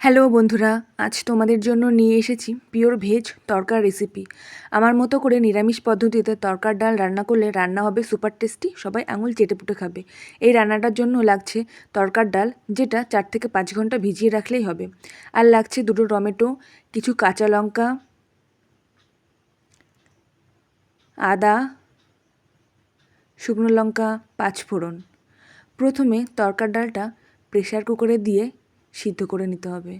Hello বন্ধুরা, আজ তোমাদের জন্য নিয়ে এসেছি পিওর ভেজ তরকার রেসিপি আমার মতো করে নিরামিষ পদ্ধতিতে তরকার ডাল রান্না করলে রান্না হবে সুপার টেস্টি সবাই আঙুল চেটেপুটে খাবে। এই রান্নাটার জন্য লাগছে তরকার ডাল, যেটা চার থেকে পাঁচ ঘণ্টা ভিজিয়ে রাখলেই হবে। আর লাগছে দুটো টমেটো, কিছু কাঁচা লঙ্কা, আদা, শুকনো লঙ্কা পাঁচ ফোড়ন প্রথমে তরকার ডালটা প্রেশার কুকারে দিয়ে সিদ্ধ করে নিতে হবে।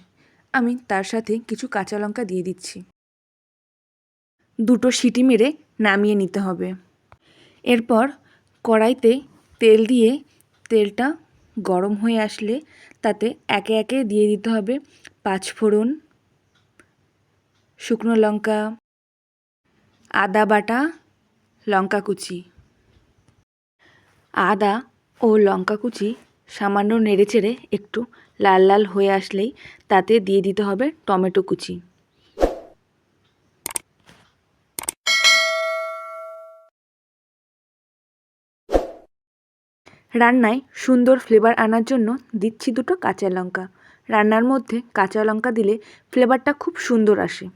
আমি তার সাথে কিছু কাঁচা লঙ্কা দিয়ে দিচ্ছি। দুটো সিটি মেরে নামিয়ে নিতে হবে। এরপর কড়াইতে তেল দিয়ে তেলটা গরম হয়ে আসলে তাতে একে একে দিয়ে দিতে হবে পাঁচ ফোড়ন শুকনো লঙ্কা, আদা বাটা, লঙ্কা কুচি। আদা ও লঙ্কা কুচি সামান্য নেড়েচেড়ে একটু লাল লাল হয়ে আসলেই তাতে দিয়ে দিতে হবে টমেটো কুচি। রান্নায় সুন্দর ফ্লেভার আনার জন্য দিচ্ছি দুটো কাঁচা লঙ্কা। রান্নার মধ্যে কাঁচা লঙ্কা দিলে ফ্লেভারটা খুব সুন্দর আসে।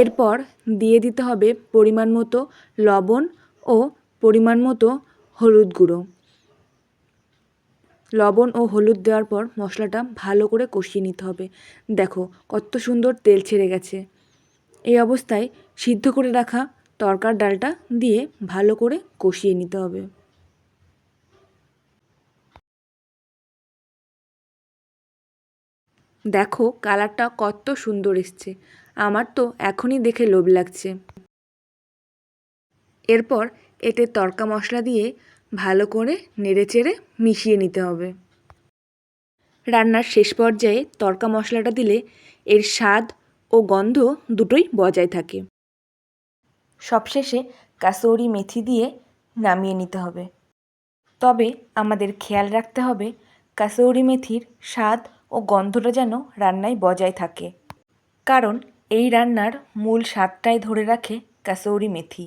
এরপর দিয়ে দিতে হবে পরিমাণ মতো লবণ ও পরিমাণ মতো হলুদ গুঁড়ো। লবণ ও হলুদ দেওয়ার পর মশলাটা ভালো করে কষিয়ে নিতে হবে। দেখো কত সুন্দর তেল ছেড়ে গেছে। এই অবস্থায় সিদ্ধ করে রাখা তরকার ডালটা দিয়ে ভালো করে কষিয়ে নিতে হবে। দেখো, কালারটা কত সুন্দর এসছে। আমার তো এখনই দেখে লোভ লাগছে। এরপর এতে তরকা মশলা দিয়ে ভালো করে নেড়েচেড়ে মিশিয়ে নিতে হবে। রান্নার শেষ পর্যায়ে তরকা মশলাটা দিলে এর স্বাদ ও গন্ধ দুটোই বজায় থাকে। সবশেষে কাসৌরি মেথি দিয়ে নামিয়ে নিতে হবে। তবে আমাদের খেয়াল রাখতে হবে, কাসৌরি মেথির স্বাদ ও গন্ধটা যেন রান্নায় বজায় থাকে। কারণ এই রান্নার মূল স্বাদটাই ধরে রাখে কাসৌরি মেথি।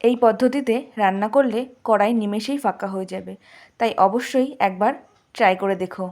এই পদ্ধতিতে রান্না করলে কড়াই নিমেষেই ফাঁকা হয়ে যাবে। তাই অবশ্যই একবার ট্রাই করে দেখো।